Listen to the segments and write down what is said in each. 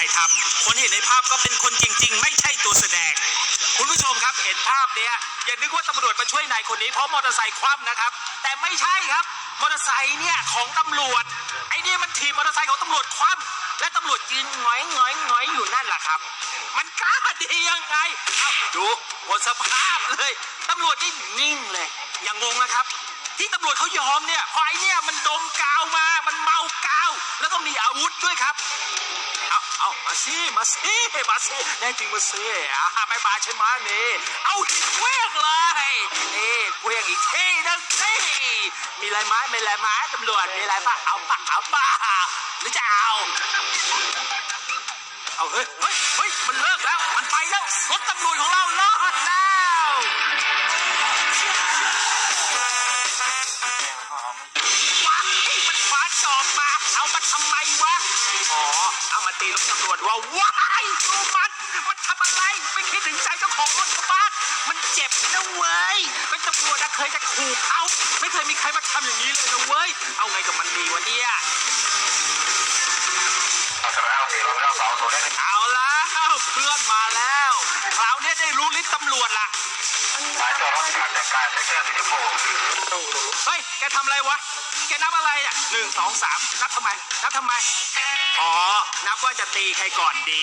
ายทำคนเห็นในภาพก็เป็นคนจริง ๆ ไม่ใช่ตัวแสดง คุณผู้ชมครับเห็นภาพเนี้ยอย่านึกว่าตำรวจมาช่วยนายคนนี้เพราะมอเตอร์ไซค์คว่ำนะครับ แต่ไม่ใช่ครับมอเตอร์ไซค์เนี่ยของตำรวจไอ้นี่มันถีบมอเตอร์ไซค์ของตำรวจคว่ำและตำรวจยืนหงอยหงอยหงอยอยู่นั่นแหละครับ มันกล้าดียังไงเอาดูหมดสภาพเลยตำรวจนี่นิ่งเลยอย่างงงนะครับ ที่ตำรวจเขายอมเนี่ยเพราะไอ้เนี่ยมันดมกาวมามันเมากาว แล้วก็มีอาวุธด้วยครับ มาสิมาสิมาสิแน่จริงมาสิอะไม่มาใช่ไหมนี่เอาหินเว้งเลยนี่เคว้งอีกทีนึงสิมีอะไรไหมมีอะไรไหมตำรวจมีอะไรป่ะเอาป่ะเอาป่ะหรือจะเอาเอาเฮ้ยเฮ้ยเฮ้ยมันเลิกแล้วมันไปแล้วรถตำรวจของเรารอดแล้วว้ายมันคว้าจอบมาเอามาทำไม ตีรถตำรวจว่าว้ายดูมันมันทำอะไรไม่คิดถึงใจเจ้าของรถกระบะมันเจ็บนะเว้ยเป็นตำรวจนะเคยจะขู่เขาไม่เคยมีใครมาทำอย่างนี้เลยนะเว้ยเอาไงกับมันดีวะเนี่ยเอาแล้วเพื่อนมาแล้วคราวนี้ได้รู้ลิสต์ตำรวจละเฮ้ยแกทำอะไรวะ แกนับอะไรอะหนึ่งสองสามนับทำไม นับทำไม อ๋อ นับว่าจะตีใครก่อนดี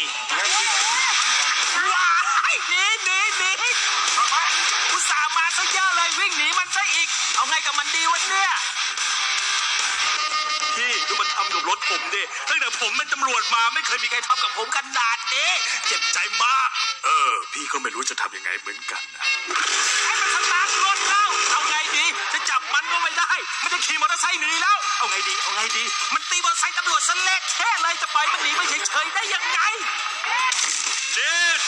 ว้ายหนีหนีหนีอุตส่าห์มาซะเยอะเลยวิ่งหนีมันซะอีก เอาไงกับมันดีวะเนี่ยพี่ดูมันทำกับรถผมดิตั้งแต่ผมเป็นตำรวจมาไม่เคยมีใครทำกับผมขนาดนี้เจ็บใจมาก เออ พี่ก็ไม่รู้จะทำยังไงเหมือนกันนะ มันจะขี่มอเตอร์ไซค์หนีแล้ว เอาไงดี เอาไงดี มันตีมอเตอร์ไซค์ตำรวจสเละแค่เลยจะไปมันหนีไปเฉยๆได้ยังไงเน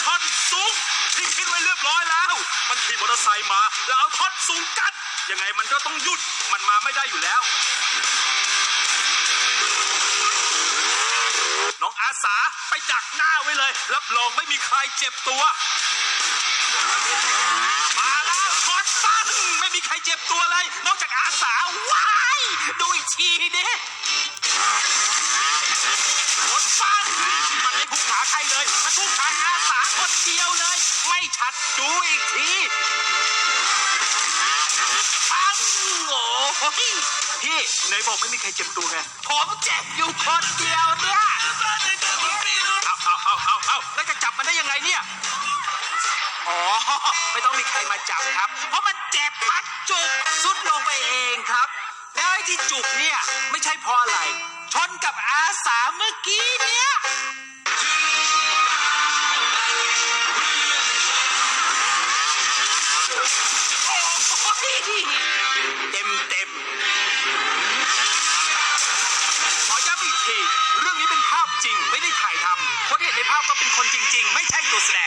ท่อนสูงที่คิดไว้เรียบร้อยแล้ว มันขี่มอเตอร์ไซค์มาแล้วเอาท่อนสูงกัน ยังไงมันก็ต้องหยุด มันมาไม่ได้อยู่แล้ว น้องอาสาไปดักหน้าไว้เลย รับรองไม่มีใครเจ็บตัว มาแล้วกดปัง ไม่มีใครเจ็บตัวเลย นอกจากอาสาว้ายดูอีกทีดิกดปังมันไม่พุ่งหาใครเลยมันพุ่งหาอาสาคนเดียวเลย ไม่ชัดดูอีกทีปังโอ้ยพี่ไหนบอกไม่มีใครเจ็บตัวไงผมเจ็บอยู่คนเดียวเนี่ยเอาเอาเอาเอาเอาแล้วจะจับมันได้ยังไงนี่ ไม่ต้องมีใครมาจับครับ เพราะมันเจ็บมันจุกสุดลงไปเองครับ แล้วไอ้ที่จุกเนี่ย ไม่ใช่เพราะอะไร ชนกับอาสาเมื่อกี้เนี่ย โอ้โหเต็มเต็มขอย้ำอีกที เรื่องนี้เป็นภาพจริงไม่ได้ถ่ายทำคนที่เห็นในภาพก็เป็นคนจริง ๆ ไม่ใช่ตัวแสดง